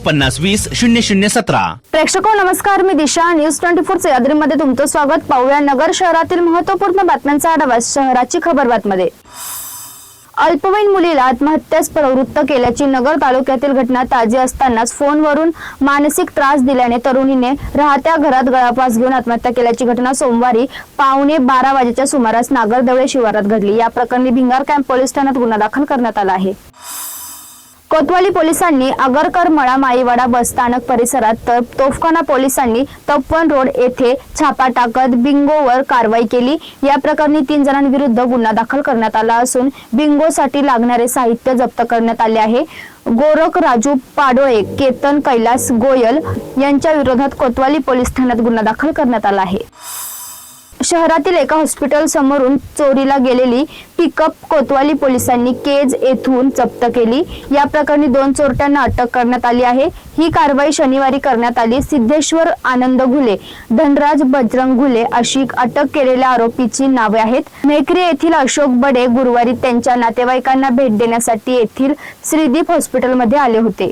पन्नास वीस शून्य शून्य सतरा. प्रेक्षको नमस्कार. मी दिशा. न्यूज ट्वेंटी फोर सह्याद्रीमध्ये तुमचं स्वागत. पाहूया नगर शहरातील महत्त्वपूर्ण बातम्यांचा आढावा शहराची खबरबातमध्ये. अल्पवयीन मुलीला आत्महत्यास प्रवृत्त केल्याची नगर तालुक्यातील घटना ताजी असतानाच फोनवरून मानसिक त्रास दिल्याने तरुणीने राहत्या घरात गळापास घेऊन आत्महत्या केल्याची घटना सोमवारी पावणे बारा वाजेच्या सुमारास नागरदवळे शिवारात घडली. या प्रकरणी भिंगार कॅम्प पोलीस ठाण्यात गुन्हा दाखल करण्यात आला आहे. कोतवाली पोलिसांनी आगरकर मळा माईवाडा बस स्थानक परिसरात तर तोफखाना पोलिसांनी तपवन रोड येथे छापा टाकत बिंगोवर कारवाई केली. या प्रकरणी तीन जणांविरुद्ध गुन्हा दाखल करण्यात आला असून बिंगोसाठी लागणारे साहित्य जप्त करण्यात आले आहे. गोरख राजू पाडोळे केतन कैलास गोयल यांच्या विरोधात कोतवाली पोलीस ठाण्यात गुन्हा दाखल करण्यात आला आहे. शहरातील एका हॉस्पिटल समोरून चोरीला गेलेली पिकअप कोतवाली पोलिसांनी केज येथून जप्त केली. या प्रकरणी दोन चोरट्यांना अटक करण्यात आली आहे. ही कारवाई शनिवारी करण्यात आली. सिद्धेश्वर आनंद घुले धनराज बजरंग घुले अशी अटक केलेल्या आरोपीची नावे आहेत. मेकरी येथील अशोक बडे गुरुवारी त्यांच्या नातेवाईकांना भेट देण्यासाठी येथील श्रीदीप हॉस्पिटलमध्ये आले होते.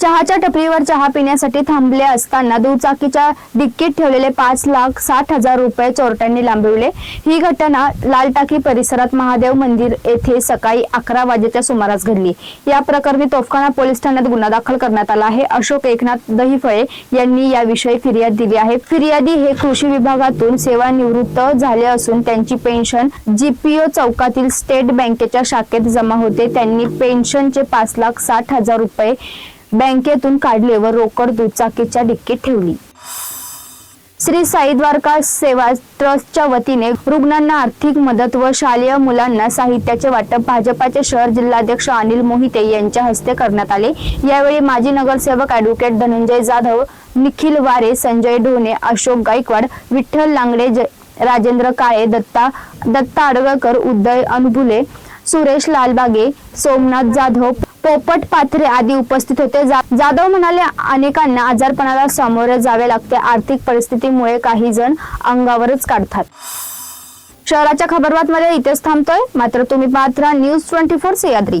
चहाच्या टपरीवर चहा पिण्यासाठी थांबले असताना दुचाकीच्या डिक्कीत ठेवलेले पाच लाख साठ हजार रुपये चोरट्यांनी लांबविले. ही घटना लालटाकी परिसरात महादेव मंदिर येथे सकाळी अकरा वाजेच्या सुमारास घडली. या प्रकरणी तोफखाना पोलीस ठाण्यात गुन्हा दाखल करण्यात आला आहे. अशोक एकनाथ दहिफळे यांनी याविषयी फिर्याद दिली आहे. फिर्यादी हे कृषी विभागातून सेवानिवृत्त झाले असून त्यांची पेन्शन जीपीओ चौकातील स्टेट बँकेच्या शाखेत जमा होते. त्यांनी पेन्शनचे पाच लाख साठ हजार रुपये बँकेतून काढले व रोकड दुचाकीच्या डिक्कीत ठेवली. श्री साई द्वारका सेवा ट्रस्टच्या वतीने रुग्णांना आर्थिक मदत व शालेय मुलांना साहित्याचे वाटप भाजपाचे शहर जिल्हाध्यक्ष अनिल मोहिते यांच्या हस्ते करण्यात आले. यावेळी माजी नगरसेवक ॲडव्होकेट धनंजय जाधव निखिल वारे संजय ढोणे अशोक गायकवाड विठ्ठल लांगडे राजेंद्र काळे दत्ता दत्ता आडगळकर उदय अनुभुले सुरेश लालबागे सोमनाथ जाधव पोपट पाथरे आदी उपस्थित होते. जाधव म्हणाले अनेकांना आजारपणाला सामोरे जावे लागते. आर्थिक परिस्थितीमुळे काही जण अंगावरच काढतात. शहराच्या खबरबातमध्ये इथेच थांबतोय. मात्र तुम्ही पाहत राहा न्यूज ट्वेंटी फोर सह्याद्री